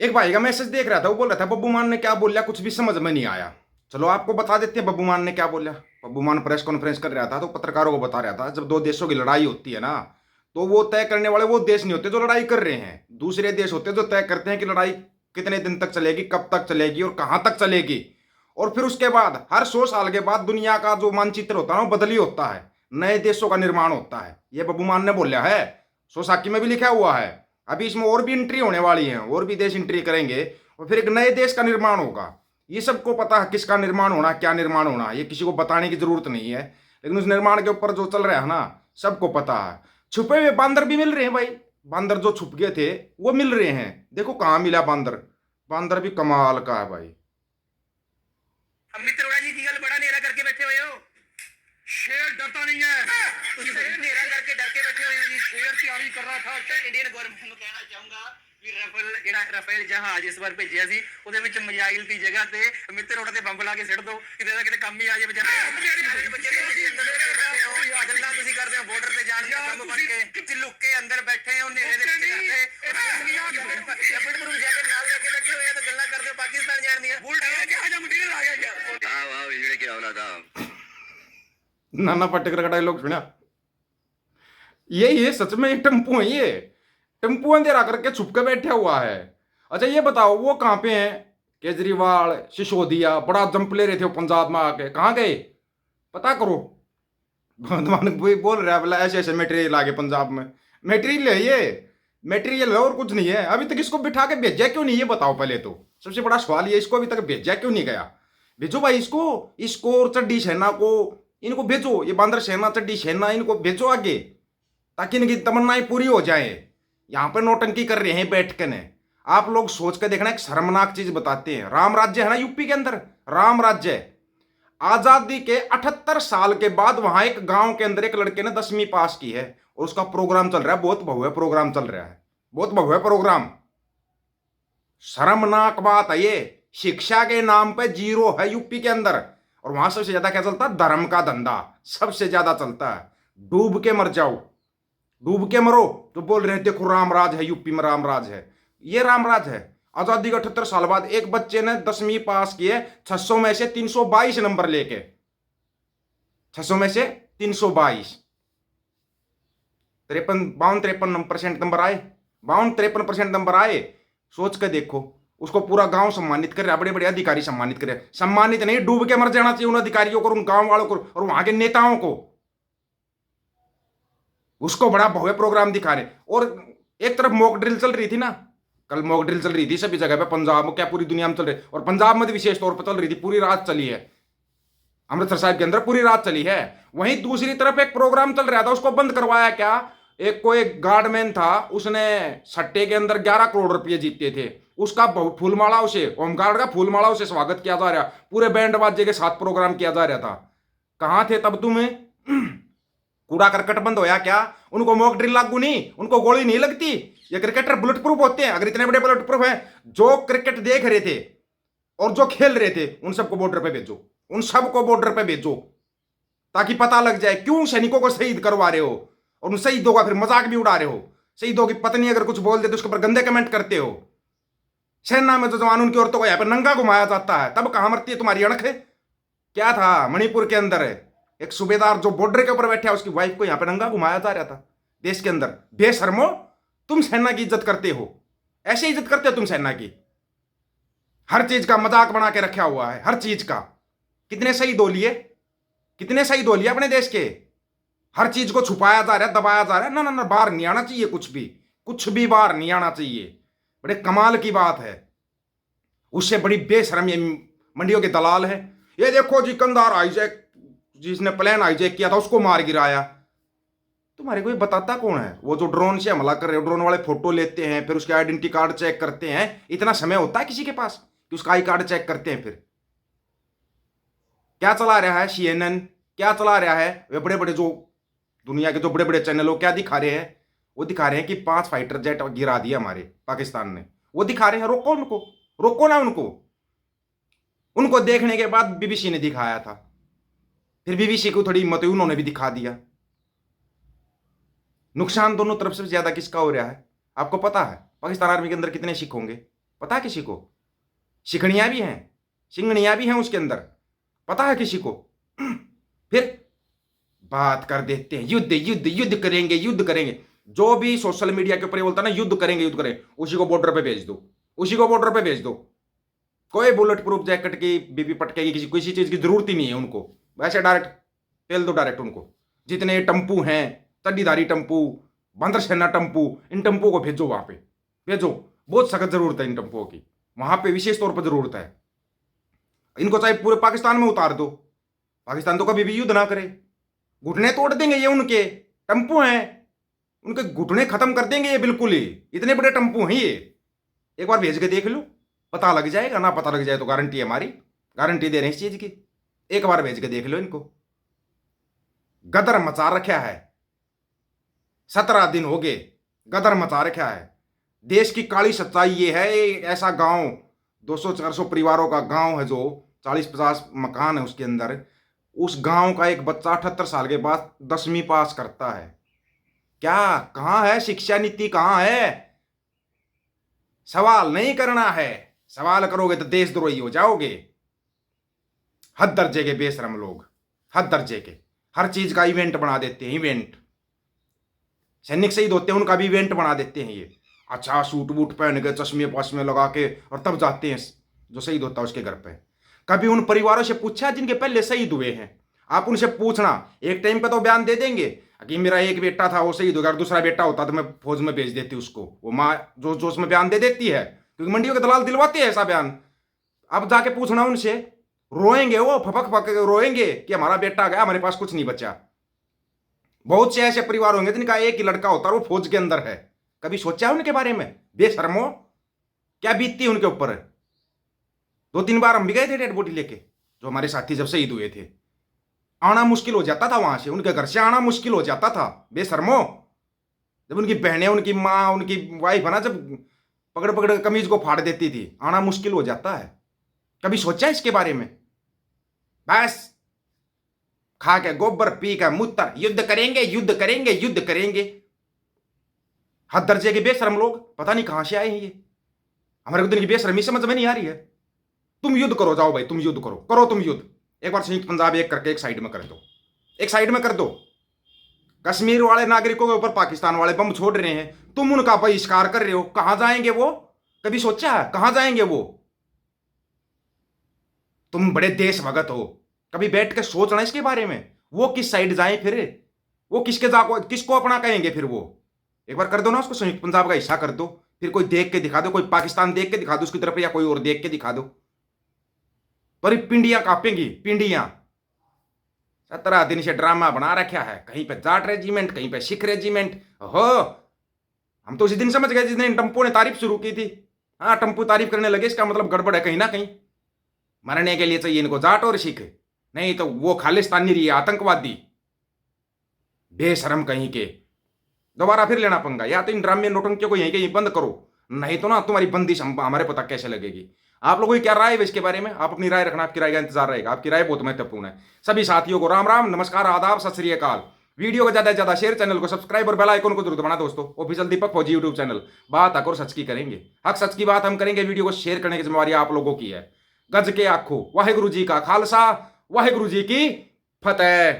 एक भाई का मैसेज देख रहा था, वो बोल रहा था, बब्बू मान ने क्या बोला? कुछ भी समझ में नहीं आया। चलो, आपको बता देते हैं, बब्बू मान ने क्या बोला? बब्बू मान प्रेस कॉन्फ्रेंस कर रहा था तो पत्रकारों को बता रहा था, जब दो देशों की लड़ाई होती है ना तो वो तय करने वाले वो देश नहीं होते जो लड़ाई कर रहे हैं। दूसरे देश होते जो तय करते हैं कि लड़ाई कितने दिन तक चलेगी, कब तक चलेगी और कहाँ तक चलेगी। और फिर उसके बाद, हर सौ साल के बाद दुनिया का जो मानचित्र होता है वो बदली होता है। नए देशों का निर्माण होता है। ये बब्बू मान ने बोला है, सोसाकी में भी लिखा हुआ है। अभी इसमें और भी एंट्री होने वाली है, और भी देश एंट्री करेंगे, और फिर एक नए देश का निर्माण होगा। ये सबको पता है किसका निर्माण होना, क्या निर्माण होना, ये किसी को बताने की ज़रूरत नहीं है। लेकिन उस निर्माण के ऊपर जो चल रहा है ना, सबको पता है। छुपे हुए बांदर भी मिल रहे हैं भाई। बांदर जो छुप गए थे, वो मिल रहे हैं। देखो कहाँ मिला बांदर। बांदर भी कमाल का है भाई। जी बड़ा नेरा करके बैठे हुए हो। शेर डरता नहीं है तुम शेर नेरा करके डर के बैठे हुए हो जी शेर तैयारी कर रहा था ਇੰਡੀਅਨ ਗਵਰਨਮੈਂਟ ਨੂੰ ਕਹਿਣਾ ਚਾਹੂੰਗਾ ਵੀ ਰਫੇਲ ਜਿਹੜਾ ਰਫੇਲ ਜਹਾਜ਼ ਇਸ ਵਾਰ ਭੇਜਿਆ ਸੀ ਉਹਦੇ ਵਿੱਚ ਮਜਾਇਲ ਦੀ ਜਗ੍ਹਾ ਤੇ ਅਮਿਤ ਅਰੋੜਾ ਤੇ ਬੰਬ ਲਾ ਕੇ ਸਿੱਟ ਦਿਓ ਕਿਤੇ ਨਾ ਕਿਤੇ ਕੰਮ ਹੀ ਆ ਜਾਏ ਵਿਚਾਰੇ ਬੱਚੇ नाना पाटेकर का डायलॉग सुना। ये ये सच में एक टेंपू है ये। टेंपू अंधेरा करके छुप के बैठा हुआ है। अच्छा ये बताओ, वो कहाँ पे हैं? केजरीवाल, सिसोदिया, बड़ा जंप ले रहे थे पंजाब में आके। कहाँ गए? पता करो। कोई बोल रहा है, बोला, ऐसे ऐसे मेटेरियल आ गए पंजाब में। मटेरियल है ये। मेटेरियल है और कुछ नहीं है। अभी तक इसको बिठा के भेजा क्यों नहीं, ये बताओ पहले तो। सबसे बड़ा सवाल ये, इसको अभी तक भेजा क्यों नहीं गया? भेजो भाई इसको। इसको और चड्डी सेना को। इनको भेजो, ये बांदर सेना चड्डी सेना इनको भेजो आगे, ताकि इनकी तमन्नाएँ पूरी हो जाए। यहाँ पर नोटंकी कर रहे हैं बैठ के ने आप लोग सोच कर देखना, एक शर्मनाक चीज़ बताते हैं। राम राज्य है ना यूपी के अंदर? राम राज्य। आज़ादी के 78 साल के बाद वहाँ एक गाँव के अंदर एक लड़के ने दसवीं पास की है, और उसका प्रोग्राम चल रहा है, बहुत भव्य प्रोग्राम चल रहा है। बहुत भव्य प्रोग्राम। शर्मनाक बात है ये। शिक्षा के नाम पे ज़ीरो है यूपी के अंदर। और वहाँ सबसे ज़्यादा क्या चलता है? धर्म का धंधा सबसे ज़्यादा चलता है। डूब के मर जाओ। डूब के मरो तो बोल रहे देखो रामराज है, यूपी में रामराज है। ये रामराज है। आज़ादी के अठहत्तर साल बाद एक बच्चे ने दसवीं पास किए 600 में से 322 नंबर लेके। 600 में से 322 तिरपन, बावन, तिरपन परसेंट नंबर आए। बावन, तिरपन परसेंट नंबर आए। सोच के देखो। उसको पूरा गाँव सम्मानित कर बड़े बड़े अधिकारी सम्मानित कर। सम्मानित नहीं, डूब के मर जाना चाहिए उन अधिकारियों को उन गाँव वालों को और वहाँ के नेताओं को। उसको बड़ा भव्य प्रोग्राम दिखा रहे। और एक तरफ़ मॉक ड्रिल चल रही थी ना, कल मॉक ड्रिल चल रही थी सभी जगह पे, पंजाब में क्या पूरी दुनिया में चल रही और पंजाब में तो विशेष तौर पर चल रही थी, पूरी रात चली है। अमृतसर साहिब के अंदर पूरी रात चली है। वहीं दूसरी तरफ़ एक प्रोग्राम चल रहा था, उसको बंद करवाया क्या? एक को एक गार्डमैन था, उसने सट्टे के अंदर 11 करोड़ रुपये जीते थे। उसका बहु- फूलमाला उसे होमगार्ड का फूलमाला उसे स्वागत किया जा रहा। पूरे बैंड बाजे के साथ प्रोग्राम किया जा रहा था। कहाँ थे तब तुम्हें? कूड़ा करकट बंद होया क्या? उनको मॉक ड्रिल लागू नहीं, उनको गोली नहीं लगती? ये क्रिकेटर बुलेट प्रूफ होते हैं, अगर इतने बड़े बुलेट प्रूफ हैं, जो क्रिकेट देख रहे थे और जो खेल रहे थे, उन सबको बॉर्डर पे भेजो। उन सबको बॉर्डर पे भेजो, ताकि पता लग जाए, क्यों सैनिकों को शहीद करवा रहे हो? और उन शहीदों का फिर मज़ाक भी उड़ा रहे हो? शहीदों की पत्नी अगर कुछ बोल दे तो उसके ऊपर गंदे कमेंट करते हो। सेना में जो जवान उनकी औरतों को यहाँ पर नंगा घुमाया जाता है। तब कहाँ मरती है? तुम्हारी अणख क्या था? मणिपुर के अंदर एक सूबेदार जो बॉर्डर के ऊपर बैठा है, उसकी वाइफ को यहाँ पे नंगा घुमाया जा रहा था देश के अंदर। बेशर्मो, तुम सेना की इज़्ज़त करते हो। ऐसे इज़्ज़त करते हो तुम सेना की। हर चीज़ का मज़ाक बना के रखा हुआ है, हर चीज़ का। कितने सही दो लिए? कितने सही दो लिए अपने देश के? हर चीज़ को छुपाया जा रहा है, दबाया जा रहा है। ना ना ना, बाहर नहीं आना चाहिए कुछ भी। कुछ भी बाहर नहीं आना चाहिए। बड़े कमाल की बात है। उससे बड़ी बेशरम ये मंडियों के दलाल है। ये देखो जी कंधार हाईजैक जिसने प्लान हाईजैक किया था, उसको मार गिराया। तुम्हारे को ये बताता कौन है? वो जो ड्रोन से हमला कर रहे हो, ड्रोन वाले फ़ोटो लेते हैं, फिर उसके आइडेंटिटी कार्ड चेक करते हैं। इतना समय होता है किसी के पास कि उसका आई कार्ड चेक करते हैं फिर। क्या चला रहा है सीएनएन क्या चला रहा है? वे बड़े बड़े जो दुनिया के जो बड़े बड़े चैनल हो क्या दिखा रहे हैं? वो दिखा रहे हैं कि पाँच फाइटर जेट गिरा दिए हमारे, पाकिस्तान ने। वो दिखा रहे हैं, रोको उनको, रोको ना उनको। उनको देखने के बाद बीबीसी ने दिखाया था। फिर बीबीसी को थोड़ी हिम्मत हुई, उन्होंने भी दिखा दिया। नुकसान दोनों तरफ़ से ज़्यादा किसका हो रहा है? आपको पता है, पाकिस्तान आर्मी के अंदर कितने सिख होंगे? पता है किसी को? शिकणियाँ भी हैं सिंगणियाँ भी हैं उसके अंदर। पता है किसी को? फिर बात कर देते हैं, युद्ध युद्ध युद्ध करेंगे युद्ध करेंगे। जो भी सोशल मीडिया के ऊपर बोलता ना, युद्ध करेंगे युद्ध करेंगे उसी को बॉर्डर पे भेज दो। उसी को बॉर्डर पे भेज दो। कोई बुलेट प्रूफ जैकेट की बीबी पटके की किसी किसी चीज़ की ज़रूरत ही नहीं है उनको। वैसे डायरेक्ट तेल दो डायरेक्ट उनको। जितने टम्पू हैं तड्डीधारी टम्पू बंदर सेना टम्पू इन टम्पू को भेजो वहाँ पे। भेजो। बहुत सख्त ज़रूरत है इन टम्पुओं की। वहाँ पे विशेष तौर पर ज़रूरत है। इनको चाहे पूरे पाकिस्तान में उतार दो। पाकिस्तान तो कभी भी युद्ध ना करे। घुटने तोड़ देंगे ये उनके। टम्पू हैं। उनके घुटने खत्म कर देंगे ये बिल्कुल ही। इतने बड़े टम्पू हैं ये। एक बार भेज के देख लो। पता लग जाएगा, ना पता लग जाए तो गारंटी है हमारी। गारंटी दे रहे हैं इस चीज़ की। एक बार भेज के देख लो इनको। गदर मचा रखा है। सत्रह दिन हो गए। गदर मचा रखा है। देश की काली सच्चाई ये है ऐसा गाँव 200-400 परिवारों का गाँव है जो 40-50 मकान है उसके अंदर। उस गाँव का एक बच्चा अठहत्तर साल के बाद दसवीं पास करता है। क्या, कहाँ है शिक्षा नीति? कहाँ है? सवाल नहीं करना है। सवाल करोगे तो देशद्रोही हो जाओगे। हद दर्जे के बेशरम लोग, हद दर्जे के। हर चीज़ का इवेंट बना देते हैं इवेंट सैनिक शहीद होते हैं, उनका भी इवेंट बना देते हैं ये। अच्छा सूट बूट पहन के, चश्मे पश्मे लगा के, और तब जाते हैं जो शहीद होता है उसके घर पे। कभी उन परिवारों से पूछा जिनके पहले शहीद हुए हैं? आप उनसे पूछना। एक टाइम पे तो बयान दे देंगे। कि मेरा एक बेटा था, वो शहीद हो गया दूसरा बेटा होता तो मैं फौज में भेज देती उसको। वो माँ जो जो उसमें बयान दे देती है, क्योंकि मंडियों के दलाल दिलवाते हैं ऐसा बयान। अब जाके पूछना उनसे, रोएँगे वो फपक फक रोएँगे कि हमारा बेटा गया, हमारे पास कुछ नहीं बचा। बहुत से ऐसे परिवार होंगे जिनका एक ही लड़का होता है वो फौज के अंदर है। कभी सोचा है उनके बारे में? बेशर्मो क्या बीतती है उनके ऊपर? दो तीन बार हम भी गए थे डेड बॉडी लेके, जो हमारे साथी जब शहीद हुए थे। आना मुश्किल हो जाता था वहाँ से। उनके घर से आना मुश्किल हो जाता था। बेशर्मो। जब उनकी बहनें, उनकी माँ, उनकी वाइफ है ना, जब पकड़ पकड़ कमीज को फाड़ देती थी, आना मुश्किल हो जाता है। कभी सोचा इसके बारे में? बस। खा के गोबर, पी के मुत्तर, युद्ध करेंगे युद्ध करेंगे युद्ध करेंगे। हद दर्जे के बेशरम लोग, पता नहीं कहाँ से आए हैं ये। हमारे दिन की बेशरमी समझ में नहीं आ रही है। तुम युद्ध करो, जाओ भाई, तुम युद्ध करो करो तुम युद्ध। एक बार संयुक्त पंजाब एक करके एक साइड में कर दो। एक साइड में कर दो। कश्मीर वाले नागरिकों के ऊपर, पाकिस्तान वाले बम छोड़ रहे हैं। तुम उनका बहिष्कार कर रहे हो। कहाँ जाएँगे वो? कभी सोचा है? कहाँ जाएँगे वो? तुम बड़े देशभगत हो। कभी बैठ के सोचना इसके बारे में? वो किस साइड जाए फिर? वो किसके जा किसको अपना कहेंगे फिर वो? एक बार कर दो ना उसको, संयुक्त पंजाब का हिस्सा कर दो। फिर कोई देख के दिखा दो, कोई पाकिस्तान देख के दिखा दो उसकी तरफ़ या कोई और देख के दिखा दो। पर पिंडियाँ कापेंगी, पिंडियाँ। सत्रह दिन से ड्रामा बना रखा है। कहीं पे जाट रेजिमेंट, कहीं पे सिख रेजिमेंट। हो हम तो उसी दिन समझ गए जिस दिन टम्पू ने तारीफ़ शुरू की थी। हाँ टम्पू तारीफ़ करने लगे, इसका मतलब गड़बड़ है कहीं ना कहीं। मरने के लिए चाहिए इनको जाट और सिख। नहीं तो वो खालिस्तानी रही आतंकवादी। बेशरम कहीं के। दोबारा फिर लेना पंगा। या तो इन ड्रामे नोटंकियों को यहीं के यहीं बंद करो। नहीं तो ना तुम्हारी बंदिश हम हमारे पता कैसे लगेगी। आप लोगों की क्या राय है इसके बारे में? आप अपनी राय रखना आपकी राय का इंतज़ार रहेगा। आपकी राय बहुत महत्वपूर्ण है। सभी साथियों को राम राम, नमस्कार, आदाब, सत श्री अकाल। वीडियो को ज़्यादा से ज़्यादा शेयर चैनल को सब्सक्राइब और बेल आइकन को ज़रूर दबाना दोस्तों। ऑफिशियल दीपक फौजी यूट्यूब चैनल। बात आकर सच की करेंगे। हक सच की बात हम करेंगे। वीडियो को शेयर करने की जिम्मेवारी आप लोगों की है। गज के आखो, वाहेगुरु जी का खालसा, वाहेगुरु जी की फतेह।